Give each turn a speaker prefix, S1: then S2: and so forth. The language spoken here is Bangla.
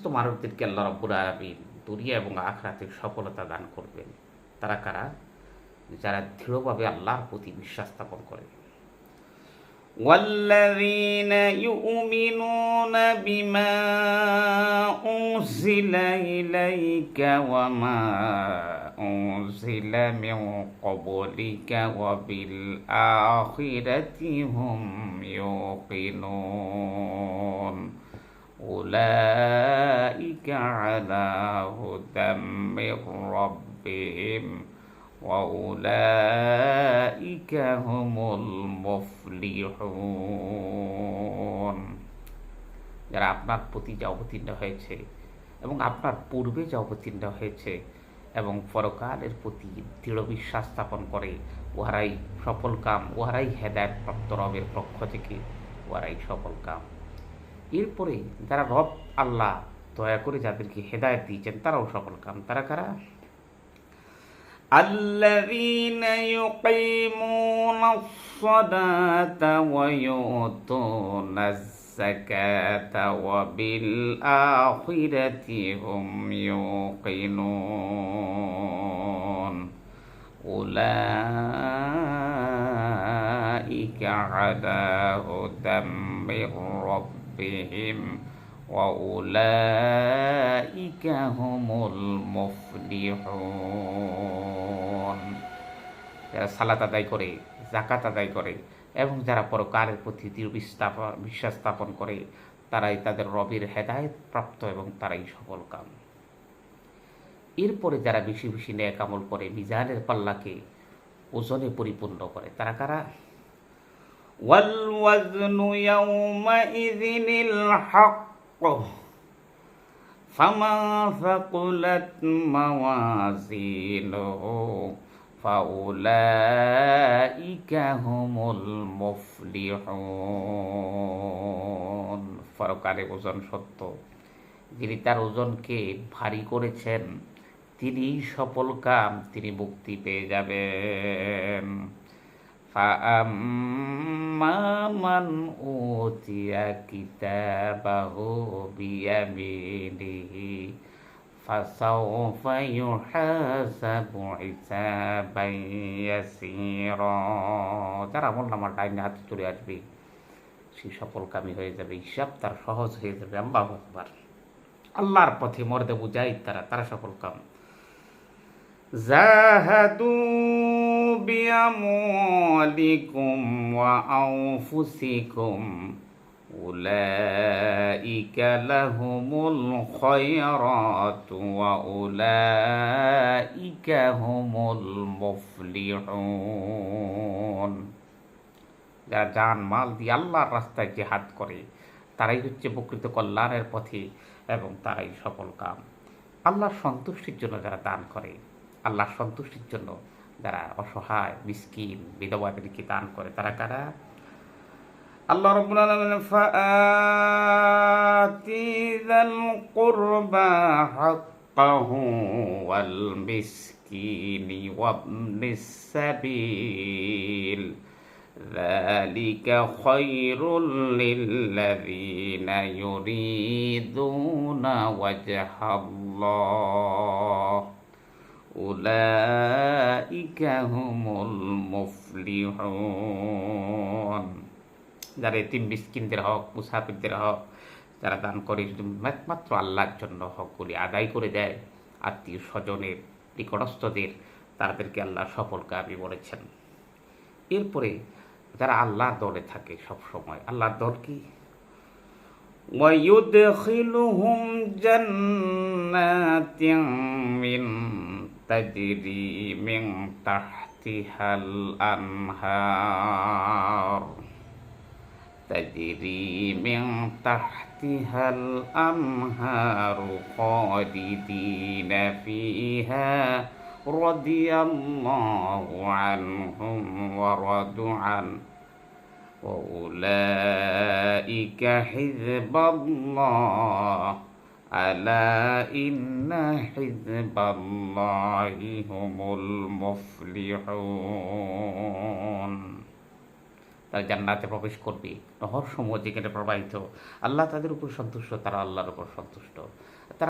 S1: সমস্ত মানবদেরকে আল্লাহ রব্বুল আলমিন দুনিয়া এবং আখরাতে সফলতা দান করবেন তারা কারা যারা দৃঢ়ভাবে আল্লাহর প্রতি বিশ্বাস স্থাপন করে والذين يؤمنون بما أنزل إليك وما أنزل من قبلك وبالآخرة هم يوقنون أولئك على هدى من ربهم وأولئك هم المفلحون যারা আপনার প্রতি যা অবতীর্ণ হয়েছে এবং আপনার পূর্বে যা অবতীর্ণ হয়েছে এবং পরকালের প্রতি দৃঢ় বিশ্বাস স্থাপন করে উহারাই সফল কাম উহারাই হেদায়ত প্রাপ্ত রবের পক্ষ থেকে উহারাই সফল কাম এরপরে যারা রব আল্লাহ দয়া করে যাদেরকে হেদায়ত দিয়েছেন তারাও সফল কাম তারা কারা الذين يقيمون الصلاة ويؤتون الزكاة وبالآخرة هم يوقنون أولئك على هدى من ربهم وأولئك هم المفلحون যারা সালাত আদায় করে জাকাত আদায় করে এবং যারা পরকারের প্রতি দৃঢ় বিস্তাপ- বিশ্বাস স্থাপন করে তারাই তাদের রবের হেদায়েত প্রাপ্ত এবং তারাই সফল কাম এরপরে যারা বেশি বেশি ন্যায় আমল করে মিজানের পাল্লাকে ওজনে পরিপূর্ণ করে তারা কারা والوزن يومئذ الحق فمن ثقلت موازينه فأولئك هم المفلحون ফরকারে ওজন সত্য যিনি তার ওজনকে ভারী করেছেন তিনি সফল কাম তিনি মুক্তি পেয়ে যাবেন فأما من أوتي كتابه بيمينه فسوف يحاسب حسابا يسيرا যারা আমল নামার ডাইনে হাতে চলে আসবে সে সফল কামি হয়ে যাবে হিসাব তার সহজ হয়ে যাবে আল্লাহ আকবার আল্লাহর পথে মর্দে বুঝাই তারা তারা সফল কাম زاهدوا بأموالكم وأنفسكم أولئك لهم الخيرات وأولئك هم المفلحون যারা জান মাল দিয়ে আল্লাহর রাস্তায় জেহাদ করে তারাই হচ্ছে প্রকৃত কল্যাণের পথে এবং তারাই সফল কাম আল্লাহর সন্তুষ্টির জন্য যারা দান করে আল্লাহর সন্তুষ্টির জন্য যারা অসহায় মিসকিন বিধবাদেরকে দান করে তারা কারা আল্লাহ রব্বুল আলামিন ফাআতি যাল কুরবা হাক্কাহু ওয়াল মিসকিনি ওয়াবনিস সাবিল ذلك خير للذين يريدون وجه الله أولئك هم المفلحون যারা এতিম মিসকিনদের হক মুসাফিরদের হক যারা দান করে শুধু একমাত্র আল্লাহর জন্য হকগুলি আদায় করে দেয় আত্মীয় স্বজনের নিকটস্থদের তাদেরকে আল্লাহ সফল কাবি বলেছেন এরপরে যারা আল্লাহর দলে থাকে সব সময় আল্লাহর দল কি ويدخلهم جنات من تجري من تحتها الأنهار. تجري من تحتها الأنهار خالدين فيها. رضي الله عنهم ورضوا عنه وأولئك حزب الله. ألا إن حزب الله هم المفلحون তারা জান্নাতে প্রবেশ করবে নহর সমূহ যেখানে প্রবাহিত আল্লাহ তাদের উপর সন্তুষ্ট তারা আল্লাহর উপর সন্তুষ্ট তারা